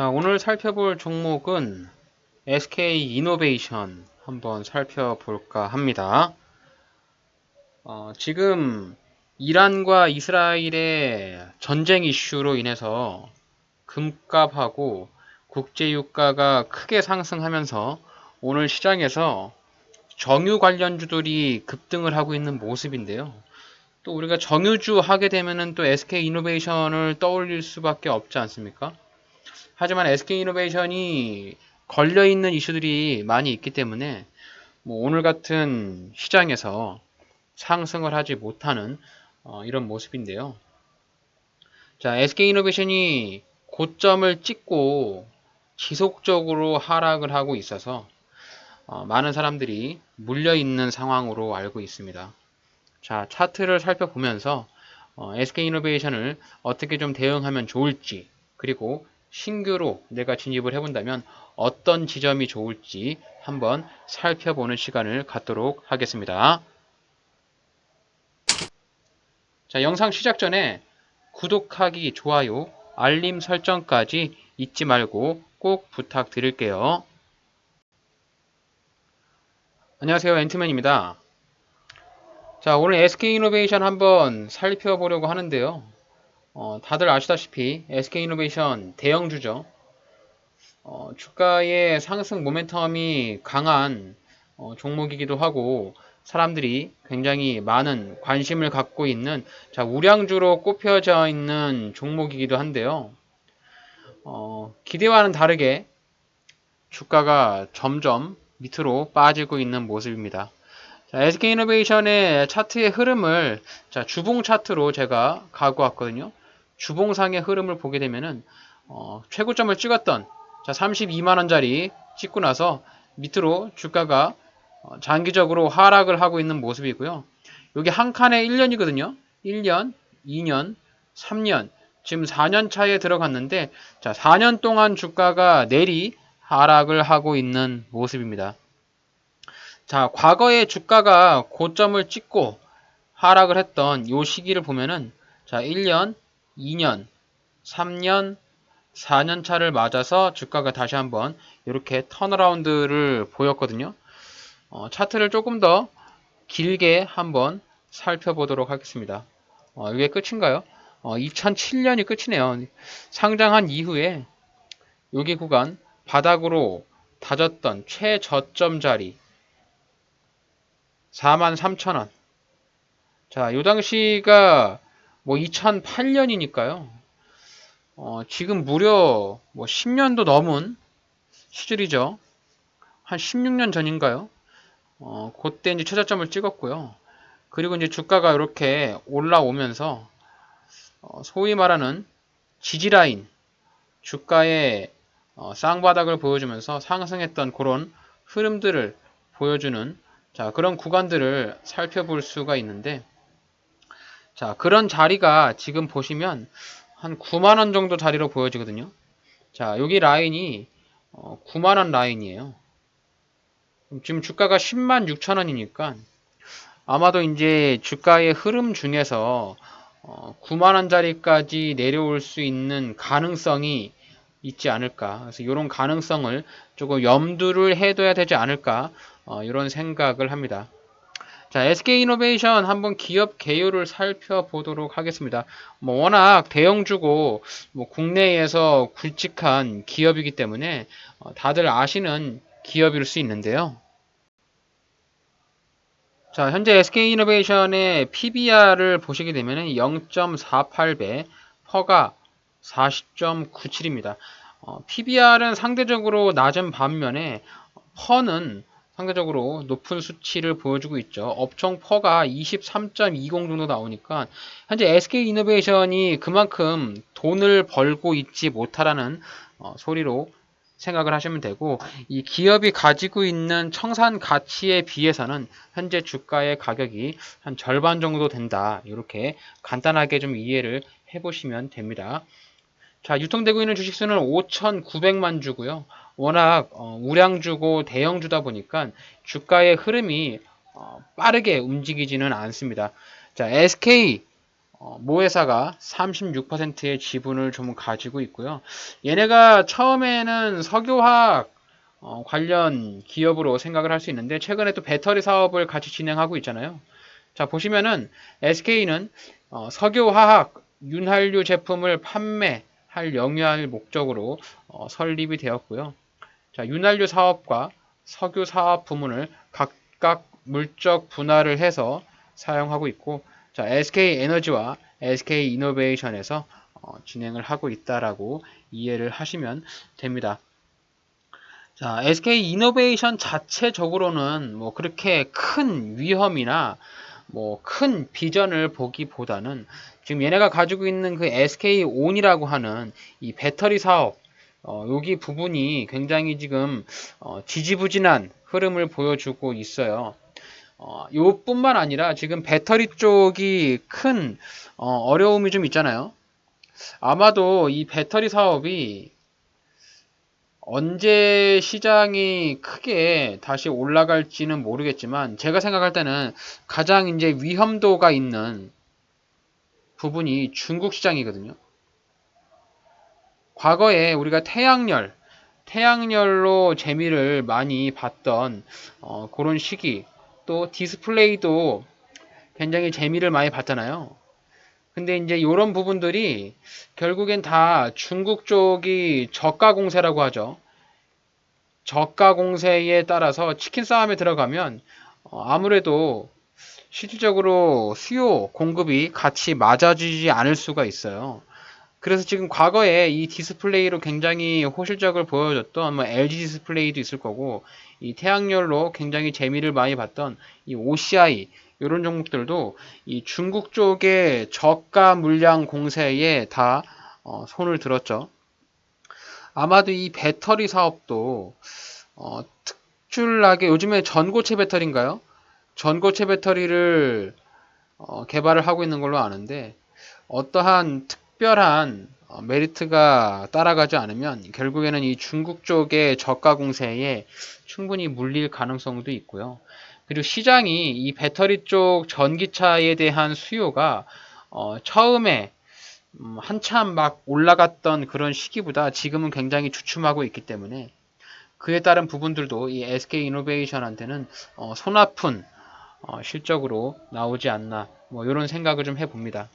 자, 오늘 살펴볼 종목은 SK 이노베이션 한번 살펴볼까 합니다. 어, 지금 이란과 이스라엘의 전쟁 이슈로 인해서 금값하고 국제유가가 크게 상승하면서 오늘 시장에서 정유 관련주들이 급등을 하고 있는 모습인데요. 또 우리가 정유주 하게 되면은 또 SK 이노베이션을 떠올릴 수밖에 없지 않습니까? 하지만 SK 이노베이션이 걸려 있는 이슈들이 많이 있기 때문에 뭐 오늘 같은 시장에서 상승을 하지 못하는 어, 이런 모습인데요. 자, SK 이노베이션이 고점을 찍고 지속적으로 하락을 하고 있어서 어, 많은 사람들이 물려 있는 상황으로 알고 있습니다. 자, 차트를 살펴보면서 어, SK이노베이션을 어떻게 좀 대응하면 좋을지 그리고 신규로 내가 진입을 해본다면 어떤 지점이 좋을지 한번 살펴보는 시간을 갖도록 하겠습니다. 자, 영상 시작 전에 구독하기, 좋아요, 알림 설정까지 잊지 말고 꼭 부탁드릴게요. 안녕하세요. 앤트맨입니다. 자, 오늘 SK이노베이션 한번 살펴보려고 하는데요. 어, 다들 아시다시피 SK이노베이션 대형주죠. 어, 주가의 상승 모멘텀이 강한 어, 종목이기도 하고 사람들이 굉장히 많은 관심을 갖고 있는 자, 우량주로 꼽혀져 있는 종목이기도 한데요. 어, 기대와는 다르게 주가가 점점 밑으로 빠지고 있는 모습입니다. 자, SK이노베이션의 차트의 흐름을 자, 주봉 차트로 제가 가고 왔거든요. 주봉상의 흐름을 보게 되면은 어, 최고점을 찍었던 자, 32만원짜리 찍고 나서 밑으로 주가가 어, 장기적으로 하락을 하고 있는 모습이고요. 여기 한 칸에 1년이거든요. 1년, 2년, 3년, 지금 4년 차에 들어갔는데 자, 4년 동안 주가가 내리 하락을 하고 있는 모습입니다. 자, 과거에 주가가 고점을 찍고 하락을 했던 이 시기를 보면은 자, 1년, 2년, 3년, 4년 차를 맞아서 주가가 다시 한번 이렇게 턴어라운드를 보였거든요. 어, 차트를 조금 더 길게 한번 살펴보도록 하겠습니다. 어, 이게 끝인가요? 어, 2007년이 끝이네요. 상장한 이후에 여기 구간 바닥으로 다졌던 최저점 자리 43,000원. 자, 요 당시가 뭐 2008년이니까요. 어, 지금 무려 뭐 10년도 넘은 시절이죠. 한 16년 전인가요? 어, 그때 이제 최저점을 찍었고요. 그리고 이제 주가가 이렇게 올라오면서 어, 소위 말하는 지지라인 주가의 어, 쌍바닥을 보여주면서 상승했던 그런 흐름들을 보여주는 자 그런 구간들을 살펴볼 수가 있는데 자 그런 자리가 지금 보시면 한 9만원 정도 자리로 보여지거든요 자 여기 라인이 어, 9만원 라인이에요 지금 주가가 10만 6천원이니까 아마도 이제 주가의 흐름 중에서 어, 9만원짜리까지 내려올 수 있는 가능성이 있지 않을까. 그래서 이런 가능성을 조금 염두를 해둬야 되지 않을까. 어, 이런 생각을 합니다. 자, SK이노베이션 한번 기업 개요를 살펴보도록 하겠습니다. 뭐 워낙 대형주고 뭐 국내에서 굵직한 기업이기 때문에 어, 다들 아시는 기업일 수 있는데요. 자, 현재 SK이노베이션의 PBR을 보시게 되면 0.48배, 퍼가 40.97입니다. 어, PBR은 상대적으로 낮은 반면에 퍼는 상대적으로 높은 수치를 보여주고 있죠. 업종 퍼가 23.20 정도 나오니까 현재 SK 이노베이션이 그만큼 돈을 벌고 있지 못하라는 어, 소리로 생각을 하시면 되고 이 기업이 가지고 있는 청산 가치에 비해서는 현재 주가의 가격이 한 절반 정도 된다. 이렇게 간단하게 좀 이해를 해보시면 됩니다. 자, 유통되고 있는 주식수는 5,900만 주고요. 워낙 어, 우량주고 대형주다 보니까 주가의 흐름이 어, 빠르게 움직이지는 않습니다. 자, SK 어, 모 회사가 36%의 지분을 좀 가지고 있고요. 얘네가 처음에는 석유화학 어, 관련 기업으로 생각을 할 수 있는데 최근에 또 배터리 사업을 같이 진행하고 있잖아요. 자 보시면은 SK는 어, 석유화학 윤활유 제품을 판매할 영위할 목적으로 어, 설립이 되었고요. 자 윤활유 사업과 석유 사업 부문을 각각 물적 분할을 해서 사용하고 있고 자 SK 에너지와 SK 이노베이션에서 어, 진행을 하고 있다라고 이해를 하시면 됩니다. 자, SK 이노베이션 자체적으로는 뭐 그렇게 큰 위험이나 뭐 큰 비전을 보기보다는 지금 얘네가 가지고 있는 그 SK 온이라고 하는 이 배터리 사업 어, 여기 부분이 굉장히 지금 어, 지지부진한 흐름을 보여주고 있어요. 어, 요뿐만 아니라 지금 배터리 쪽이 큰 어, 려움이 좀 있잖아요. 아마도 이 배터리 사업이 언제 시장이 크게 다시 올라갈지는 모르겠지만 제가 생각할 때는 가장 이제 위험도가 있는 부분이 중국 시장이거든요. 과거에 우리가 태양열, 태양열로 재미를 많이 봤던 어, 그런 시기, 또 디스플레이도 굉장히 재미를 많이 봤잖아요. 근데 이제 이런 부분들이 결국엔 다 중국 쪽이 저가 공세라고 하죠. 저가 공세에 따라서 치킨 싸움에 들어가면 어, 아무래도 실질적으로 수요 공급이 같이 맞아지지 않을 수가 있어요. 그래서 지금 과거에 이 디스플레이로 굉장히 호실적을 보여줬던 뭐 LG 디스플레이도 있을 거고 이 태양열로 굉장히 재미를 많이 봤던 이 OCI 이런 종목들도 이 중국 쪽의 저가 물량 공세에 다 어, 손을 들었죠. 아마도 이 배터리 사업도 어, 특출나게 요즘에 전고체 배터리인가요? 전고체 배터리를 어, 개발을 하고 있는 걸로 아는데 어떠한 특 별한 어, 메리트가 따라가지 않으면 결국에는 이 중국 쪽의 저가 공세에 충분히 물릴 가능성도 있고요. 그리고 시장이 이 배터리 쪽 전기차에 대한 수요가 어, 처음에 음, 한참 막 올라갔던 그런 시기보다 지금은 굉장히 주춤하고 있기 때문에 그에 따른 부분들도 이 SK 이노베이션한테는 어, 손아픈 어, 실적으로 나오지 않나 뭐 이런 생각을 좀 해봅니다.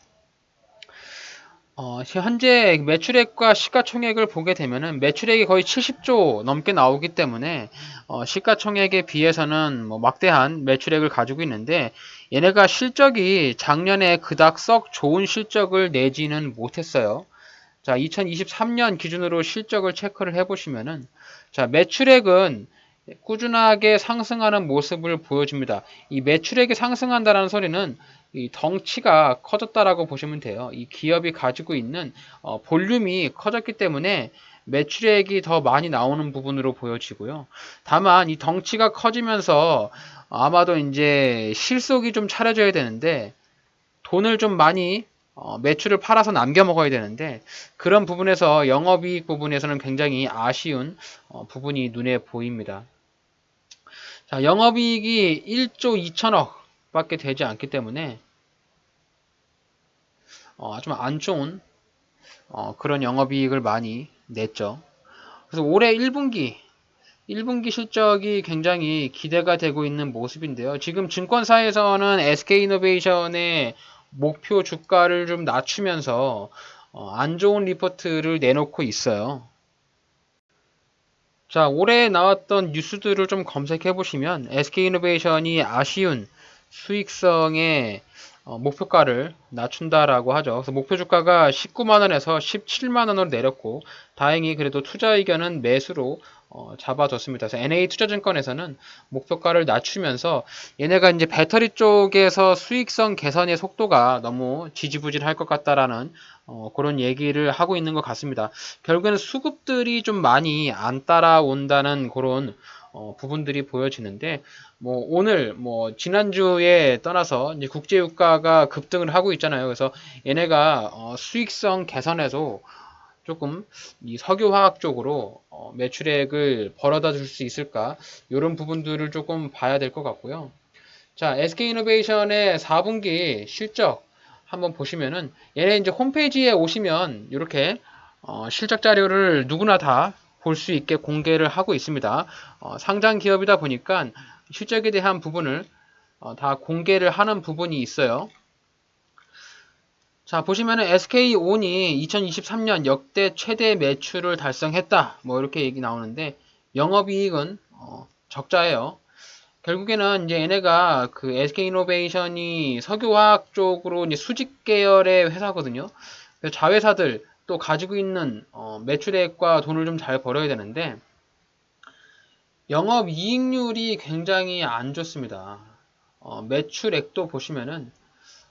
어, 현재 매출액과 시가총액을 보게 되면은 매출액이 거의 70조 넘게 나오기 때문에 어, 시가총액에 비해서는 뭐 막대한 매출액을 가지고 있는데 얘네가 실적이 작년에 그닥 썩 좋은 실적을 내지는 못했어요. 자, 2023년 기준으로 실적을 체크를 해보시면은 자, 매출액은 꾸준하게 상승하는 모습을 보여줍니다. 이 매출액이 상승한다는 소리는 이 덩치가 커졌다라고 보시면 돼요. 이 기업이 가지고 있는 어, 볼륨이 커졌기 때문에 매출액이 더 많이 나오는 부분으로 보여지고요. 다만 이 덩치가 커지면서 아마도 이제 실속이 좀 차려져야 되는데 돈을 좀 많이 어, 매출을 팔아서 남겨 먹어야 되는데 그런 부분에서 영업이익 부분에서는 굉장히 아쉬운 어, 부분이 눈에 보입니다. 자, 영업이익이 1조 2천억 밖에 되지 않기 때문에 어, 좀 안 좋은 어, 그런 영업이익을 많이 냈죠. 그래서 올해 1분기 1분기 실적이 굉장히 기대가 되고 있는 모습인데요. 지금 증권사에서는 SK이노베이션의 목표 주가를 좀 낮추면서 어, 안 좋은 리포트를 내놓고 있어요. 자, 올해 나왔던 뉴스들을 좀 검색해 보시면 SK이노베이션이 아쉬운 수익성의 어, 목표가를 낮춘다라고 하죠. 그래서 목표 주가가 19만원에서 17만원으로 내렸고 다행히 그래도 투자 의견은 매수로 어, 잡아줬습니다. 그래서 NA투자증권에서는 목표가를 낮추면서 얘네가 이제 배터리 쪽에서 수익성 개선의 속도가 너무 지지부진할 것 같다라는 어, 그런 얘기를 하고 있는 것 같습니다. 결국에는 수급들이 좀 많이 안 따라온다는 그런 어, 부분들이 보여지는데 뭐 오늘 뭐 지난주에 떠나서 이제 국제 유가가 급등을 하고 있잖아요. 그래서 얘네가 어, 수익성 개선에서 조금 이 석유화학 쪽으로 어, 매출액을 벌어다 줄 수 있을까 이런 부분들을 조금 봐야 될 것 같고요. 자, SK이노베이션의 4분기 실적 한번 보시면은 얘네 이제 홈페이지에 오시면 이렇게 어, 실적 자료를 누구나 다 볼 수 있게 공개를 하고 있습니다. 어, 상장 기업이다 보니까 실적에 대한 부분을 어, 다 공개를 하는 부분이 있어요. 자, 보시면은 SK온이 2023년 역대 최대 매출을 달성했다. 뭐 이렇게 얘기 나오는데 영업이익은 어, 적자예요. 결국에는 이제 얘네가 그 SK이노베이션이 석유화학 쪽으로 이제 수직 계열의 회사거든요. 자회사들 또 가지고 있는 어, 매출액과 돈을 좀 잘 벌어야 되는데 영업 이익률이 굉장히 안 좋습니다. 어, 매출액도 보시면은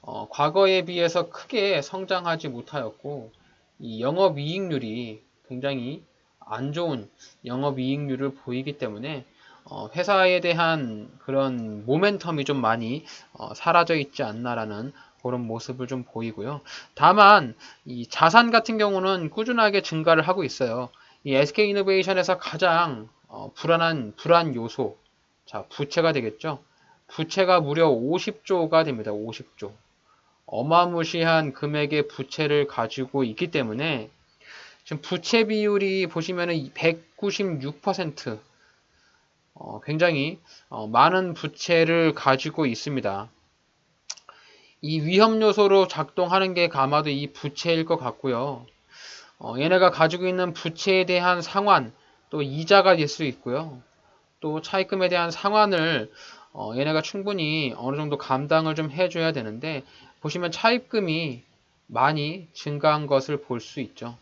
어, 과거에 비해서 크게 성장하지 못하였고 이 영업 이익률이 굉장히 안 좋은 영업 이익률을 보이기 때문에 어, 회사에 대한 그런 모멘텀이 좀 많이 어, 사라져 있지 않나라는 그런 모습을 좀 보이고요. 다만 이 자산 같은 경우는 꾸준하게 증가를 하고 있어요. 이 SK 이노베이션에서 가장 어, 불안한 불안 요소, 자 부채가 되겠죠. 부채가 무려 50조가 됩니다. 50조. 어마무시한 금액의 부채를 가지고 있기 때문에 지금 부채 비율이 보시면은 196% 어, 굉장히 어, 많은 부채를 가지고 있습니다. 이 위험 요소로 작동하는 게 아마도 이 부채일 것 같고요. 어, 얘네가 가지고 있는 부채에 대한 상환, 또 이자가 될 수 있고요. 또 차입금에 대한 상환을 어, 얘네가 충분히 어느 정도 감당을 좀 해줘야 되는데 보시면 차입금이 많이 증가한 것을 볼 수 있죠.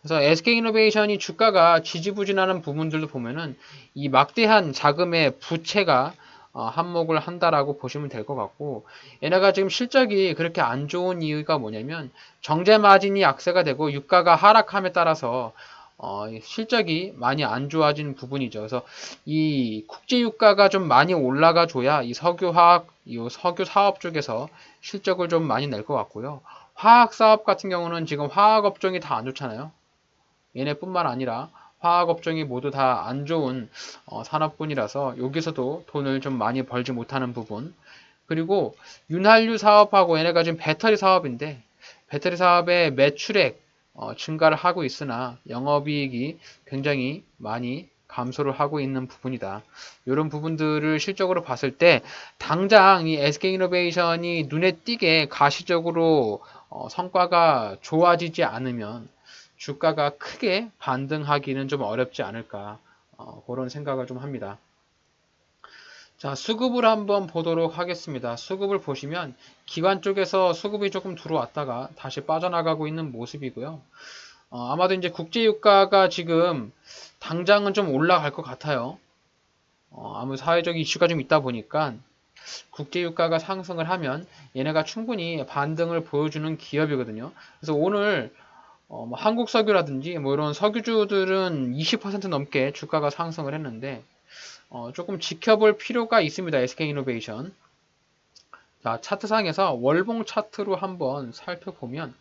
그래서 SK이노베이션이 주가가 지지부진하는 부분들도 보면은 이 막대한 자금의 부채가 어, 한몫을 한다라고 보시면 될 것 같고 얘네가 지금 실적이 그렇게 안 좋은 이유가 뭐냐면 정제 마진이 악세가 되고 유가가 하락함에 따라서 어, 실적이 많이 안 좋아진 부분이죠. 그래서 이 국제 유가가 좀 많이 올라가 줘야 이 석유화학, 이 석유 사업 쪽에서 실적을 좀 많이 낼 것 같고요. 화학 사업 같은 경우는 지금 화학 업종이 다 안 좋잖아요. 얘네뿐만 아니라 화학 업종이 모두 다 안 좋은 어, 산업군이라서 여기서도 돈을 좀 많이 벌지 못하는 부분 그리고 윤활유 사업하고 얘네가 지금 배터리 사업인데 배터리 사업의 매출액 어, 증가를 하고 있으나 영업이익이 굉장히 많이 감소를 하고 있는 부분이다. 이런 부분들을 실적으로 봤을 때 당장 이 SK이노베이션이 눈에 띄게 가시적으로 어, 성과가 좋아지지 않으면 주가가 크게 반등하기는 좀 어렵지 않을까 어, 그런 생각을 좀 합니다. 자 수급을 한번 보도록 하겠습니다. 수급을 보시면 기관 쪽에서 수급이 조금 들어왔다가 다시 빠져나가고 있는 모습이고요. 어, 아마도 이제 국제유가가 지금 당장은 좀 올라갈 것 같아요. 어, 아무 사회적 이슈가 좀 있다 보니까 국제유가가 상승을 하면 얘네가 충분히 반등을 보여주는 기업이거든요. 그래서 오늘 어, 뭐 한국 석유라든지 뭐 이런 석유주들은 20% 넘게 주가가 상승을 했는데 어, 조금 지켜볼 필요가 있습니다. SK이노베이션. 자, 차트상에서 월봉 차트로 한번 살펴보면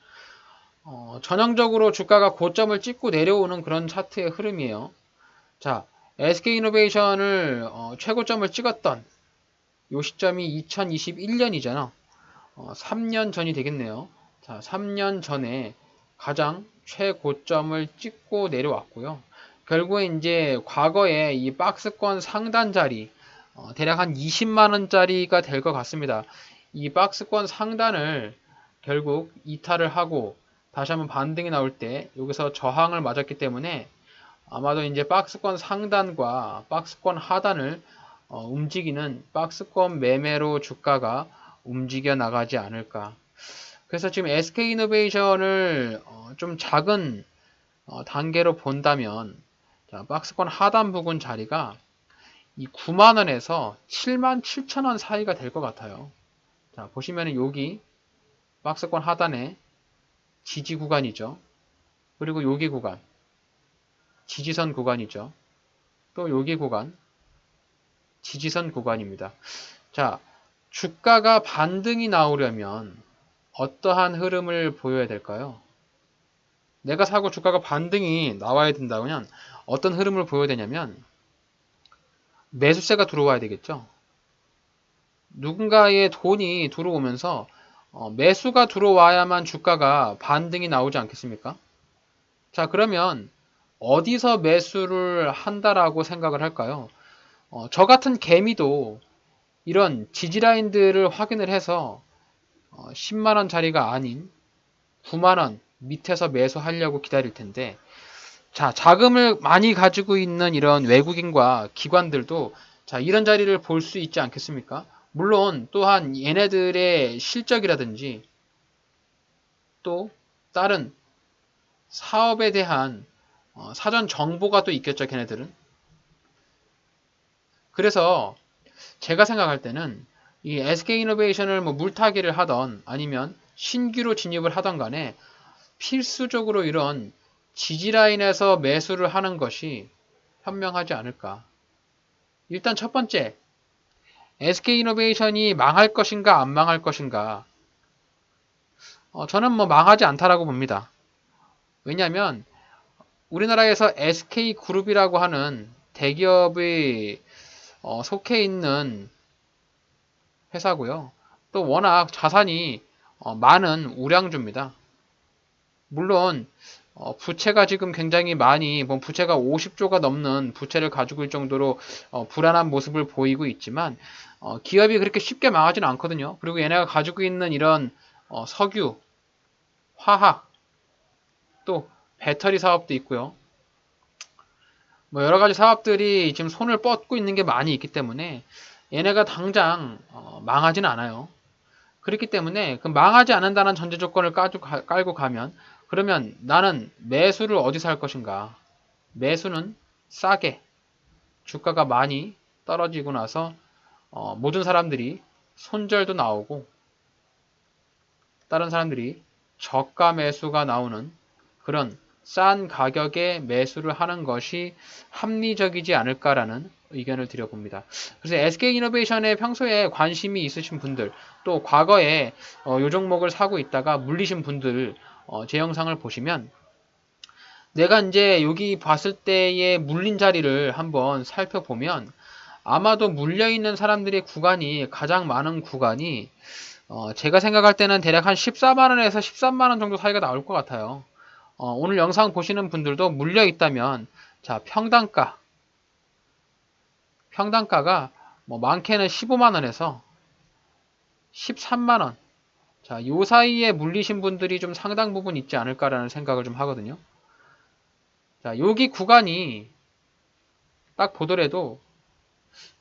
어, 전형적으로 주가가 고점을 찍고 내려오는 그런 차트의 흐름이에요. 자, SK이노베이션을 어, 최고점을 찍었던 요 시점이 2021년이잖아. 어, 3년 전이 되겠네요. 자, 3년 전에 가장 최고점을 찍고 내려왔고요. 결국에 이제 과거에 이 박스권 상단 자리 어, 대략 한 20만 원짜리가 될 것 같습니다. 이 박스권 상단을 결국 이탈을 하고 다시 한번 반등이 나올 때 여기서 저항을 맞았기 때문에 아마도 이제 박스권 상단과 박스권 하단을 어, 움직이는 박스권 매매로 주가가 움직여 나가지 않을까 그래서 지금 SK이노베이션을 어, 좀 작은 어, 단계로 본다면 자, 박스권 하단 부분 자리가 이 9만원에서 7만 7천원 사이가 될 것 같아요. 자, 보시면 여기 박스권 하단에 지지 구간이죠. 그리고 여기 구간 지지선 구간이죠. 또 여기 구간 지지선 구간입니다. 자, 주가가 반등이 나오려면 어떠한 흐름을 보여야 될까요? 내가 사고 주가가 반등이 나와야 된다면 어떤 흐름을 보여야 되냐면 매수세가 들어와야 되겠죠. 누군가의 돈이 들어오면서 어, 매수가 들어와야만 주가가 반등이 나오지 않겠습니까? 자, 그러면 어디서 매수를 한다라고 생각을 할까요? 어, 저 같은 개미도 이런 지지라인들을 확인을 해서 어, 10만원 자리가 아닌 9만원 밑에서 매수하려고 기다릴 텐데 자 자금을 많이 가지고 있는 이런 외국인과 기관들도 자 이런 자리를 볼 수 있지 않겠습니까? 물론 또한 얘네들의 실적이라든지 또 다른 사업에 대한 어, 사전 정보가 또 있겠죠 걔네들은 그래서 제가 생각할 때는 이 SK이노베이션을 뭐 물타기를 하던 아니면 신규로 진입을 하던 간에 필수적으로 이런 지지라인에서 매수를 하는 것이 현명하지 않을까. 일단 첫 번째, SK이노베이션이 망할 것인가 안 망할 것인가. 어, 저는 뭐 망하지 않다라고 봅니다. 왜냐하면 우리나라에서 SK그룹이라고 하는 대기업의 어, 속해 있는 회사고요. 또 워낙 자산이 어, 많은 우량주입니다. 물론 어, 부채가 지금 굉장히 많이 뭐 부채가 50조가 넘는 부채를 가지고 있을 정도로 어, 불안한 모습을 보이고 있지만 어, 기업이 그렇게 쉽게 망하지는 않거든요. 그리고 얘네가 가지고 있는 이런 어, 석유, 화학, 또 배터리 사업도 있고요. 뭐 여러 가지 사업들이 지금 손을 뻗고 있는 게 많이 있기 때문에 얘네가 당장 어, 망하지는 않아요. 그렇기 때문에 그 망하지 않는다는 전제 조건을 깔고 가면 그러면 나는 매수를 어디서 할 것인가? 매수는 싸게 주가가 많이 떨어지고 나서 어, 모든 사람들이 손절도 나오고 다른 사람들이 저가 매수가 나오는 그런 싼 가격에 매수를 하는 것이 합리적이지 않을까라는 의견을 드려봅니다. 그래서 SK이노베이션에 평소에 관심이 있으신 분들, 또 과거에 어, 요 종목을 사고 있다가 물리신 분들 어, 제 영상을 보시면 내가 이제 여기 봤을 때의 물린 자리를 한번 살펴보면 아마도 물려있는 사람들의 구간이 가장 많은 구간이 어, 제가 생각할 때는 대략 한 14만원에서 13만원 정도 사이가 나올 것 같아요. 어, 오늘 영상 보시는 분들도 물려 있다면 자 평단가 평단가가 뭐 많게는 15만원에서 13만원. 자, 요 사이에 물리신 분들이 좀 상당 부분 있지 않을까라는 생각을 좀 하거든요. 자, 여기 구간이 딱 보더라도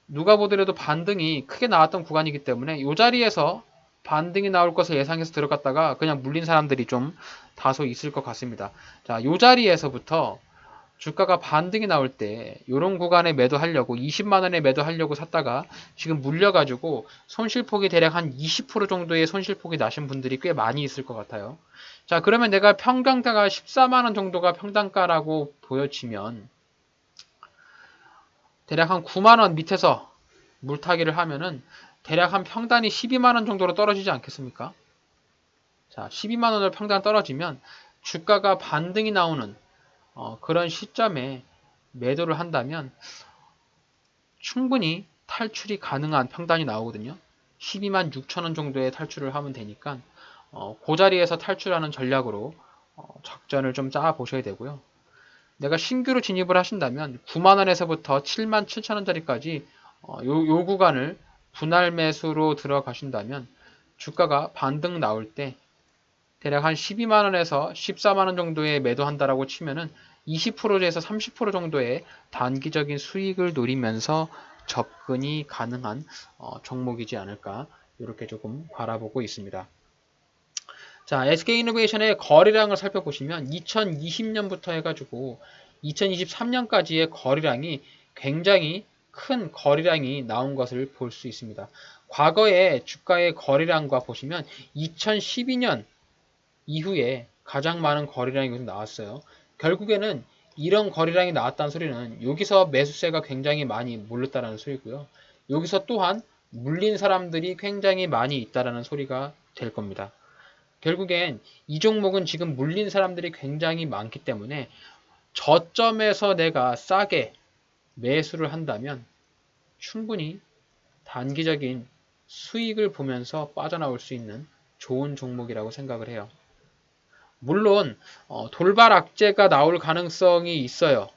누가 보더라도 반등이 크게 나왔던 구간이기 때문에 이 자리에서 반등이 나올 것을 예상해서 들어갔다가 그냥 물린 사람들이 좀 다소 있을 것 같습니다. 자, 이 자리에서부터 주가가 반등이 나올 때 이런 구간에 매도하려고 20만 원에 매도하려고 샀다가 지금 물려가지고 손실폭이 대략 한 20% 정도의 손실폭이 나신 분들이 꽤 많이 있을 것 같아요. 자 그러면 내가 평당가가 14만 원 정도가 평당가라고 보여지면 대략 한 9만 원 밑에서 물타기를 하면은 대략 한 평단이 12만원 정도로 떨어지지 않겠습니까? 자 12만원으로 평단 떨어지면 주가가 반등이 나오는 어, 그런 시점에 매도를 한다면 충분히 탈출이 가능한 평단이 나오거든요. 12만 6천원 정도의 탈출을 하면 되니까 어, 그 자리에서 탈출하는 전략으로 어, 작전을 좀짜 보셔야 되고요. 내가 신규로 진입을 하신다면 9만원에서부터 7만 7천원짜리까지 어, 요, 요 구간을 분할 매수로 들어가신다면 주가가 반등 나올 때 대략 한 12만원에서 14만원 정도에 매도한다라고 치면은 20%에서 30% 정도의 단기적인 수익을 노리면서 접근이 가능한 어, 종목이지 않을까 이렇게 조금 바라보고 있습니다. 자, SK이노베이션의 거래량을 살펴보시면 2020년부터 해가지고 2023년까지의 거래량이 굉장히 큰 거래량이 나온 것을 볼 수 있습니다. 과거의 주가의 거래량과 보시면 2012년 이후에 가장 많은 거래량이 나왔어요. 결국에는 이런 거래량이 나왔다는 소리는 여기서 매수세가 굉장히 많이 몰렸다는 소리고요. 여기서 또한 물린 사람들이 굉장히 많이 있다라는 소리가 될 겁니다. 결국엔 이 종목은 지금 물린 사람들이 굉장히 많기 때문에 저점에서 내가 싸게 매수를 한다면 충분히 단기적인 수익을 보면서 빠져나올 수 있는 좋은 종목이라고 생각을 해요. 물론 어, 돌발 악재가 나올 가능성이 있어요.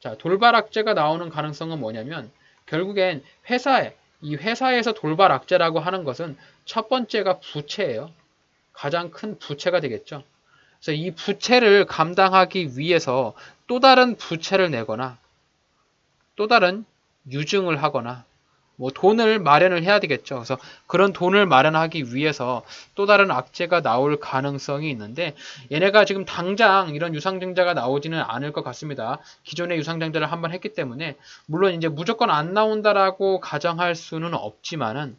자, 돌발 악재가 나오는 가능성은 뭐냐면 결국엔 회사에 이 회사에서 돌발 악재라고 하는 것은 첫 번째가 부채예요. 가장 큰 부채가 되겠죠. 그래서 이 부채를 감당하기 위해서 또 다른 부채를 내거나 또 다른 유증을 하거나 뭐 돈을 마련을 해야 되겠죠. 그래서 그런 돈을 마련하기 위해서 또 다른 악재가 나올 가능성이 있는데 얘네가 지금 당장 이런 유상증자가 나오지는 않을 것 같습니다. 기존의 유상증자를 한번 했기 때문에 물론 이제 무조건 안 나온다라고 가정할 수는 없지만은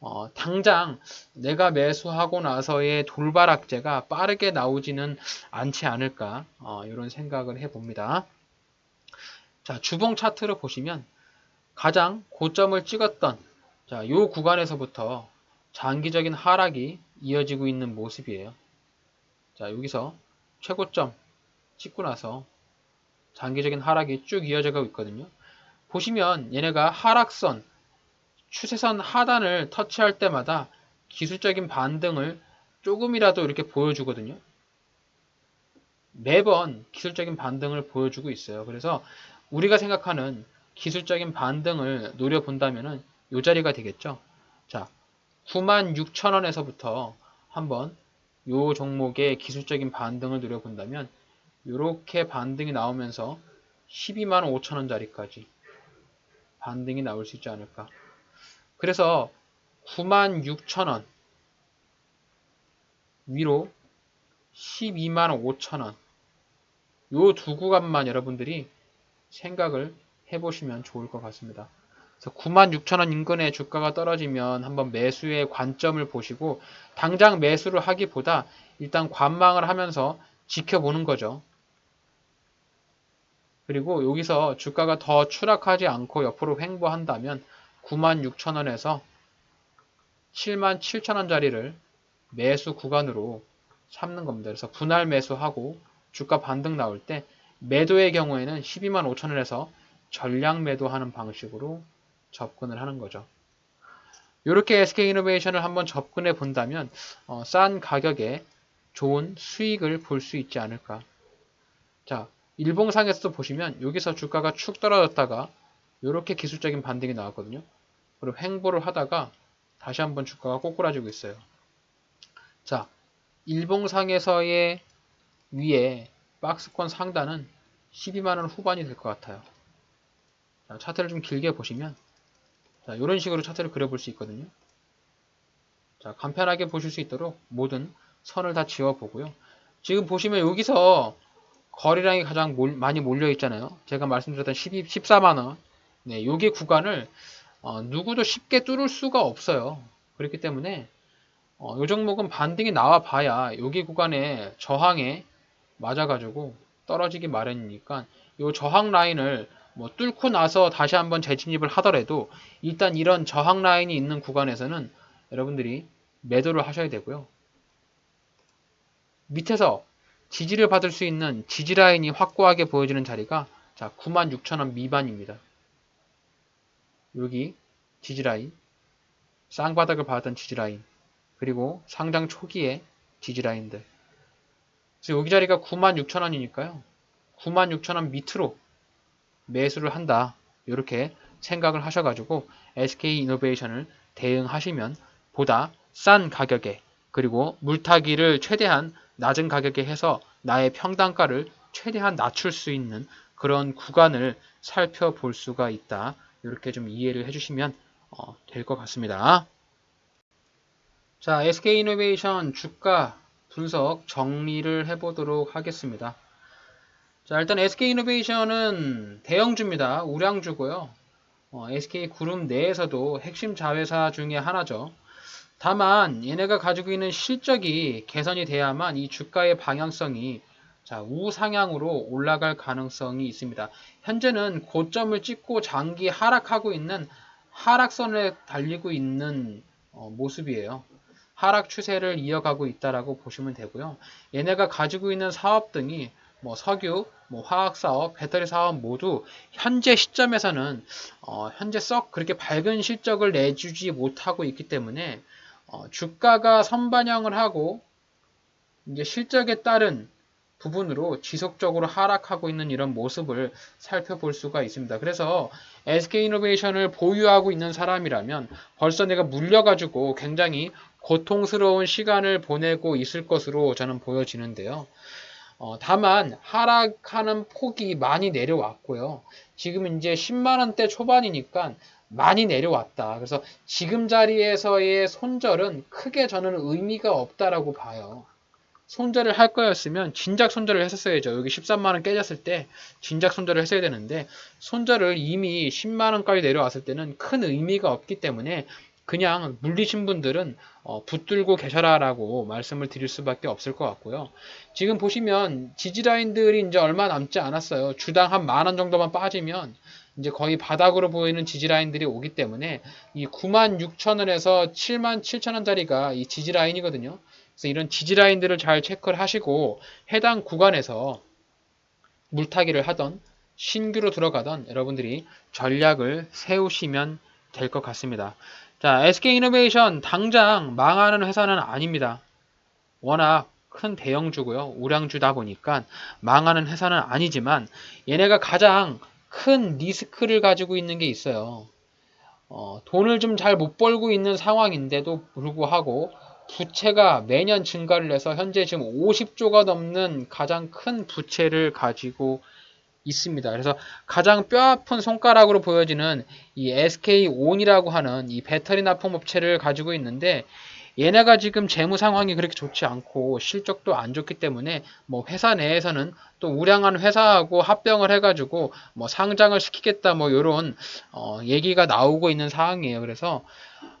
어, 당장 내가 매수하고 나서의 돌발 악재가 빠르게 나오지는 않지 않을까 어, 이런 생각을 해봅니다. 자 주봉 차트를 보시면 가장 고점을 찍었던 자, 요 구간에서부터 장기적인 하락이 이어지고 있는 모습이에요. 자, 여기서 최고점 찍고 나서 장기적인 하락이 쭉 이어져 가고 있거든요. 보시면 얘네가 하락선, 추세선 하단을 터치할 때마다 기술적인 반등을 조금이라도 이렇게 보여주거든요. 매번 기술적인 반등을 보여주고 있어요. 그래서 우리가 생각하는 기술적인 반등을 노려본다면은 이 자리가 되겠죠. 자, 96,000원에서부터 한번 이 종목의 기술적인 반등을 노려본다면 이렇게 반등이 나오면서 12만 5천원 자리까지 반등이 나올 수 있지 않을까. 그래서 96,000원 위로 12만 5천원 요 두 구간만 여러분들이 생각을 해보시면 좋을 것 같습니다. 그래서 96,000원 인근의 주가가 떨어지면 한번 매수의 관점을 보시고 당장 매수를 하기보다 일단 관망을 하면서 지켜보는 거죠. 그리고 여기서 주가가 더 추락하지 않고 옆으로 횡보한다면 96,000원에서 77,000원 자리를 매수 구간으로 삼는 겁니다. 그래서 분할 매수하고 주가 반등 나올 때 매도의 경우에는 12만 5천원에서 전량 매도하는 방식으로 접근을 하는 거죠. 이렇게 SK이노베이션을 한번 접근해 본다면 어, 싼 가격에 좋은 수익을 볼 수 있지 않을까. 자, 일봉상에서도 보시면 여기서 주가가 축 떨어졌다가 이렇게 기술적인 반등이 나왔거든요. 그리고 횡보를 하다가 다시 한번 주가가 꼬꾸라지고 있어요. 자, 일봉상에서의 위에 박스권 상단은 12만원 후반이 될 것 같아요. 자, 차트를 좀 길게 보시면 자, 이런 식으로 차트를 그려볼 수 있거든요. 자, 간편하게 보실 수 있도록 모든 선을 다 지워보고요. 지금 보시면 여기서 거래량이 가장 몰, 많이 몰려 있잖아요. 제가 말씀드렸던 12, 14만원. 네, 여기 구간을 어, 누구도 쉽게 뚫을 수가 없어요. 그렇기 때문에 어, 이 종목은 반등이 나와 봐야 여기 구간에 저항에 맞아가지고 떨어지기 마련이니까 이 저항 라인을 뭐 뚫고 나서 다시 한번 재진입을 하더라도 일단 이런 저항 라인이 있는 구간에서는 여러분들이 매도를 하셔야 되고요. 밑에서 지지를 받을 수 있는 지지 라인이 확고하게 보여지는 자리가 자 96,000원 미만입니다. 여기 지지 라인, 쌍바닥을 받았던 지지 라인, 그리고 상장 초기에 지지 라인들. 그래서 여기 자리가 96,000원이니까요. 96,000원 밑으로 매수를 한다. 이렇게 생각을 하셔가지고 SK 이노베이션을 대응하시면 보다 싼 가격에 그리고 물타기를 최대한 낮은 가격에 해서 나의 평단가를 최대한 낮출 수 있는 그런 구간을 살펴볼 수가 있다. 이렇게 좀 이해를 해주시면 어, 될 것 같습니다. 자, SK이노베이션 주가 분석 정리를 해보도록 하겠습니다. 자, 일단 SK이노베이션은 대형주입니다. 우량주고요. 어, SK그룹 내에서도 핵심 자회사 중에 하나죠. 다만 얘네가 가지고 있는 실적이 개선이 돼야만 이 주가의 방향성이 자, 우상향으로 올라갈 가능성이 있습니다. 현재는 고점을 찍고 장기 하락하고 있는 하락선에 달리고 있는 어, 모습이에요. 하락 추세를 이어가고 있다라고 보시면 되고요. 얘네가 가지고 있는 사업 등이 뭐 석유, 뭐 화학 사업, 배터리 사업 모두 현재 시점에서는 어, 현재 썩 그렇게 밝은 실적을 내주지 못하고 있기 때문에 어, 주가가 선반영을 하고 이제 실적에 따른 부분으로 지속적으로 하락하고 있는 이런 모습을 살펴볼 수가 있습니다. 그래서 SK이노베이션을 보유하고 있는 사람이라면 벌써 내가 물려가지고 굉장히 고통스러운 시간을 보내고 있을 것으로 저는 보여지는데요. 어, 다만 하락하는 폭이 많이 내려왔고요. 지금 이제 10만원대 초반이니까 많이 내려왔다. 그래서 지금 자리에서의 손절은 크게 저는 의미가 없다라고 봐요. 손절을 할 거였으면 진작 손절을 했었어야죠. 여기 13만원 깨졌을 때 진작 손절을 했어야 되는데 손절을 이미 10만원까지 내려왔을 때는 큰 의미가 없기 때문에 그냥 물리신 분들은 어, 붙들고 계셔라라고 말씀을 드릴 수밖에 없을 것 같고요. 지금 보시면 지지라인들이 이제 얼마 남지 않았어요. 주당 한 만 원 정도만 빠지면 이제 거의 바닥으로 보이는 지지라인들이 오기 때문에 이 9만 6천 원에서 7만 7천 원짜리가 이 지지라인이거든요. 그래서 이런 지지라인들을 잘 체크를 하시고 해당 구간에서 물타기를 하던 신규로 들어가던 여러분들이 전략을 세우시면 될 것 같습니다. 자, SK이노베이션 당장 망하는 회사는 아닙니다. 워낙 큰 대형주고요. 우량주다 보니까 망하는 회사는 아니지만 얘네가 가장 큰 리스크를 가지고 있는 게 있어요. 어, 돈을 좀 잘 못 벌고 있는 상황인데도 불구하고 부채가 매년 증가를 해서 현재 지금 50조가 넘는 가장 큰 부채를 가지고 있습니다. 그래서 가장 뼈아픈 손가락으로 보여지는 이 SK온이라고 하는 이 배터리 납품업체를 가지고 있는데 얘네가 지금 재무 상황이 그렇게 좋지 않고 실적도 안 좋기 때문에 뭐 회사 내에서는 또 우량한 회사하고 합병을 해가지고 뭐 상장을 시키겠다 뭐 이런 어 얘기가 나오고 있는 상황이에요. 그래서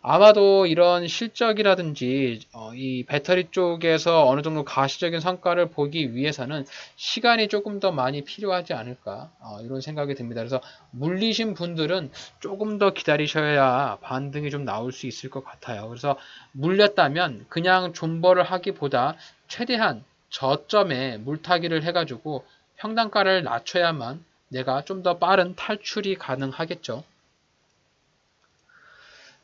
아마도 이런 실적이라든지 어, 이 배터리 쪽에서 어느 정도 가시적인 성과를 보기 위해서는 시간이 조금 더 많이 필요하지 않을까 어, 이런 생각이 듭니다. 그래서 물리신 분들은 조금 더 기다리셔야 반등이 좀 나올 수 있을 것 같아요. 그래서 물렸다면 그냥 존버를 하기보다 최대한 저점에 물타기를 해가지고 평단가를 낮춰야만 내가 좀 더 빠른 탈출이 가능하겠죠.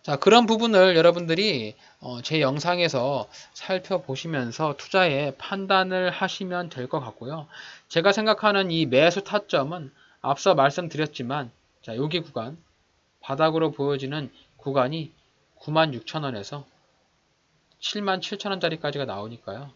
자, 그런 부분을 여러분들이 어, 제 영상에서 살펴보시면서 투자에 판단을 하시면 될 것 같고요. 제가 생각하는 이 매수 타점은 앞서 말씀드렸지만 자, 여기 구간 바닥으로 보여지는 구간이 96,000원에서 77,000원짜리까지가 나오니까요.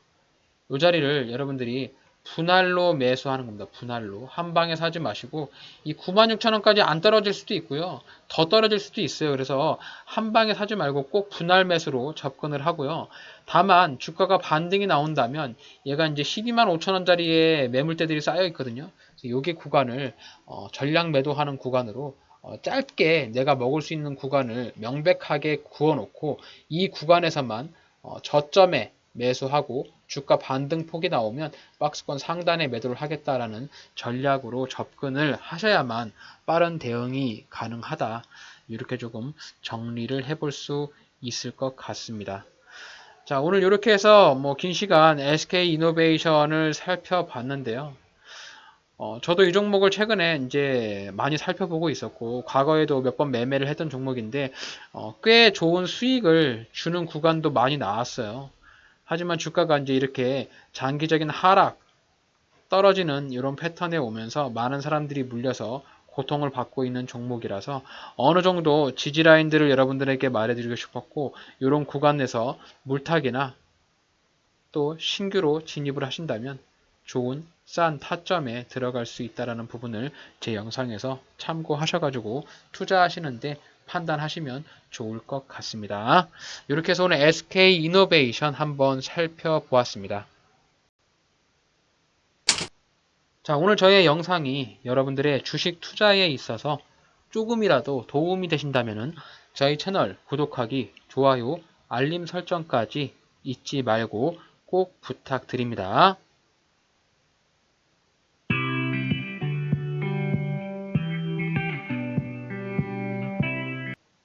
이 자리를 여러분들이 분할로 매수하는 겁니다. 분할로. 한 방에 사지 마시고 이 96,000원까지 안 떨어질 수도 있고요. 더 떨어질 수도 있어요. 그래서 한 방에 사지 말고 꼭 분할 매수로 접근을 하고요. 다만 주가가 반등이 나온다면 얘가 이제 12만 5천원짜리의 매물대들이 쌓여 있거든요. 그래서 여기 구간을 어, 전량 매도하는 구간으로 어, 짧게 내가 먹을 수 있는 구간을 명백하게 구워놓고 이 구간에서만 어, 저점에 매수하고 주가 반등 폭이 나오면 박스권 상단에 매도를 하겠다라는 전략으로 접근을 하셔야만 빠른 대응이 가능하다. 이렇게 조금 정리를 해볼 수 있을 것 같습니다. 자, 오늘 이렇게 해서 뭐 긴 시간 SK 이노베이션을 살펴봤는데요. 어, 저도 이 종목을 최근에 이제 많이 살펴보고 있었고, 과거에도 몇 번 매매를 했던 종목인데, 어, 꽤 좋은 수익을 주는 구간도 많이 나왔어요. 하지만 주가가 이제 이렇게 장기적인 하락, 떨어지는 이런 패턴에 오면서 많은 사람들이 물려서 고통을 받고 있는 종목이라서 어느 정도 지지라인들을 여러분들에게 말해드리고 싶었고 이런 구간에서 물타기나 또 신규로 진입을 하신다면 좋은 싼 타점에 들어갈 수 있다는 부분을 제 영상에서 참고하셔가지고 투자하시는데 판단하시면 좋을 것 같습니다. 이렇게 해서 오늘 SK 이노베이션 한번 살펴보았습니다. 자, 오늘 저의 영상이 여러분들의 주식 투자에 있어서 조금이라도 도움이 되신다면 저희 채널 구독하기, 좋아요, 알림 설정까지 잊지 말고 꼭 부탁드립니다.